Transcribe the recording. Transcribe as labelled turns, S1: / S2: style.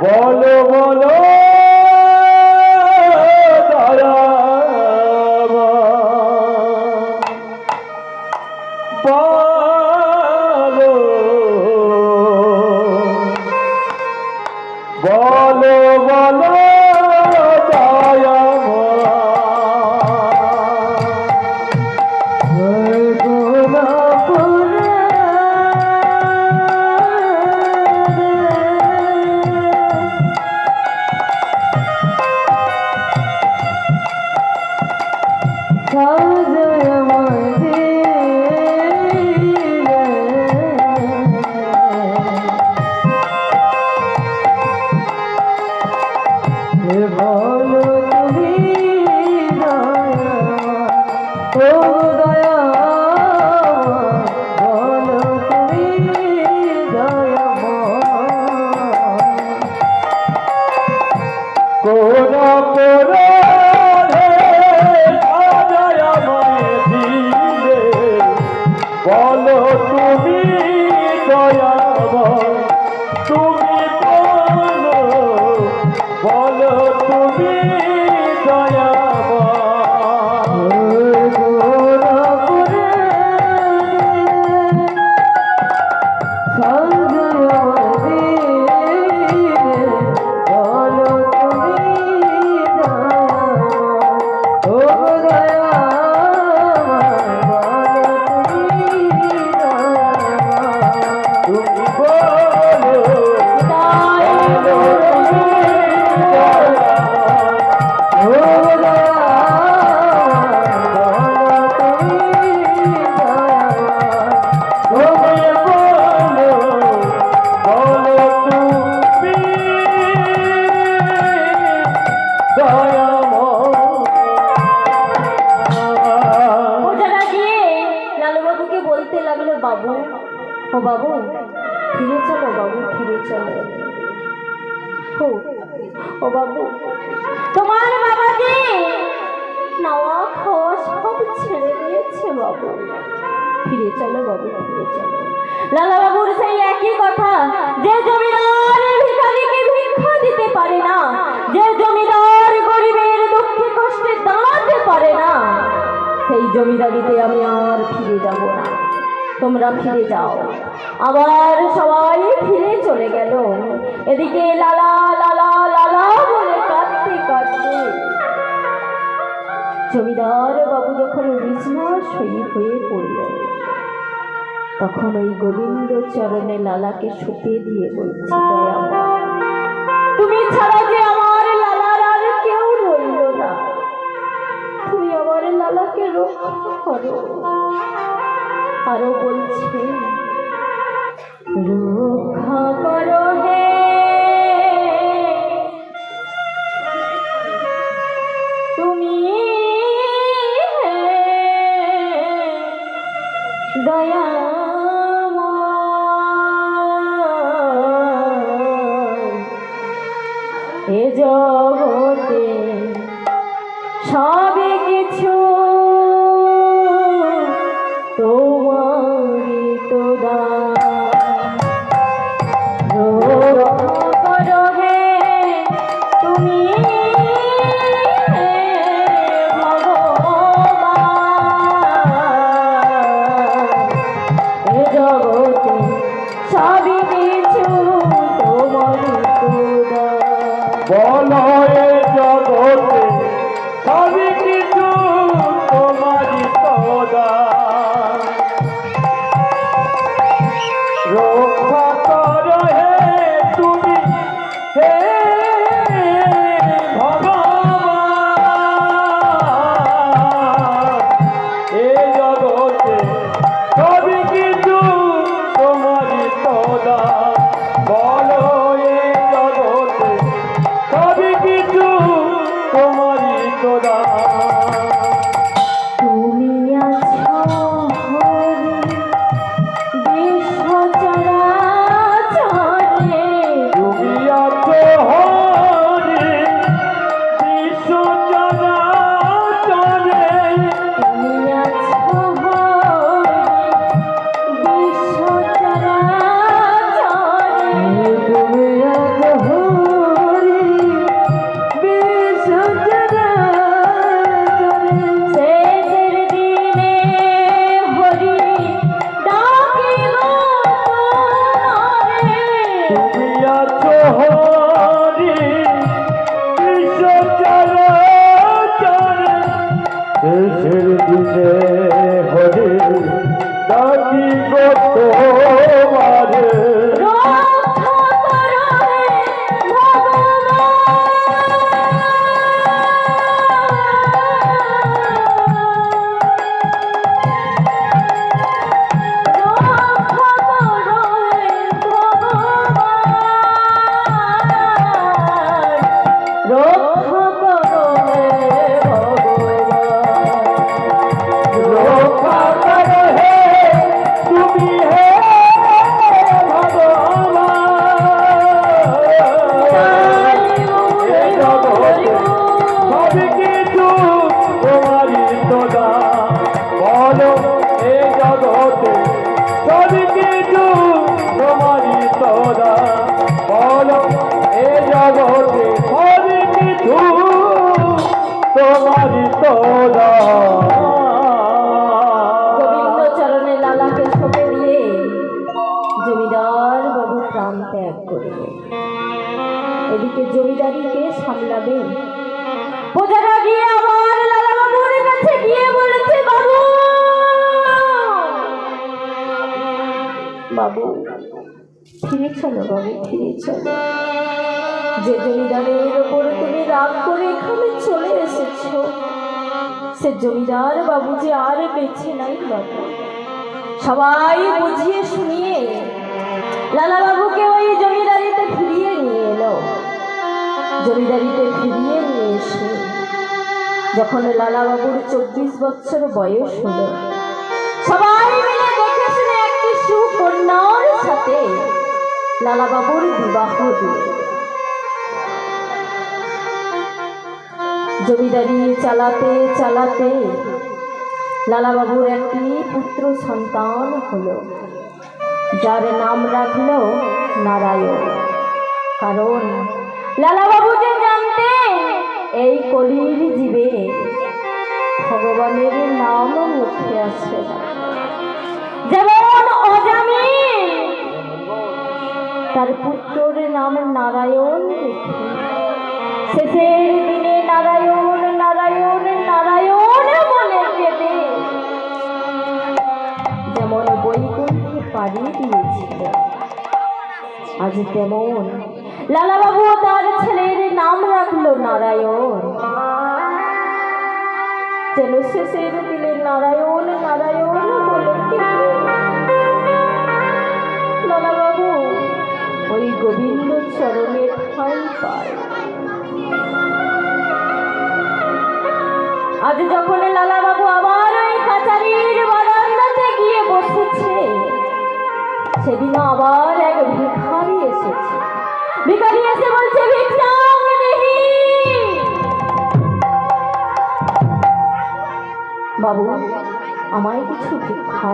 S1: বলো বলো। বলো
S2: ও বাবু ফিরে চলো বাবু ফিরে চলো। ও, ও বাবু তোমার বাবা যে নাওয়া খাওয়া সব ছেড়ে দিয়েছে বাবু। ফিরে চলো বাবু ফিরে চলো। লালা বাবুর সেই একই কথা যে জমিদার ভিখারিকে ভিক্ষা দিতে পারে না যে জমিদার গরিবের দুঃখে কষ্টে দাঁড়াতে পারে না সেই জমিদারিতে আমি আর ফিরে যাব না। তোমরা ফিরে যাও। আবার সবাই ফিরে চলে গেল। এদিকে লালা লালা লালা বলে কাঁদতে কাঁদতে। জমিদার বাবু যখন বিছনা শয়ী হয়ে পড়লেন তখন ওই গোবিন্দ চরণে লালাকে শুতে দিয়ে বলছি তুমি ছাড়া যে আমার লালার আর কেউ রইল না। তুমি আমার লালাকে রক্ষা করো। আরও বলছে
S1: বলো
S2: খোদা। প্রাণ ত্যাগ করবে। এদিকে জমিদারিকে সামলাবে। প্রজারা গিয়ে আমার কাছে গিয়ে বলেছে, বাবু! বাবু ফিরে চলো বাবু ফিরে চলো যে জমিদারের ওপরে তুমি রাগ করে এখানে চলে এসেছ, সে জমিদার বাবু যে আর বেঁচে নাই বাবু সবাই বুঝিয়ে শুনিয়ে লালা বাবুকে ওই জমিদারিতে ফিরিয়ে নিয়ে এলো। জমিদারিতে ফিরিয়ে নিয়ে এসে যখন লালা বাবুর চব্বিশ বছর বয়স হলো, সবাই মিলে দেখে একটি সুকন্যার সাথে লালা বাবুর বিবাহ দিল। জমিদারি চালাতে চালাতে লালাবাবুর একটি পুত্র সন্তান হলো। যার নাম রাখল নারায়ণ। কারণ লালাবাবু যে জানতেন এই কলির জীবে ভগবানের নাম মুখে আসে যেমন অজামি, তার পুত্রের নাম নারায়ণ। শেষের দিনে নারায়ণ আজ তেমন। লালাবাবু তার ছেলের নাম রাখল নারায়ণ। যেন শেষের দিনে নারায়ণ নারায়ণ বলে লালাবাবু ওই গোবিন্দ চরণের ঠাই পায়। আজ যখন লালা বাবু আমায় কিছু ভিক্ষা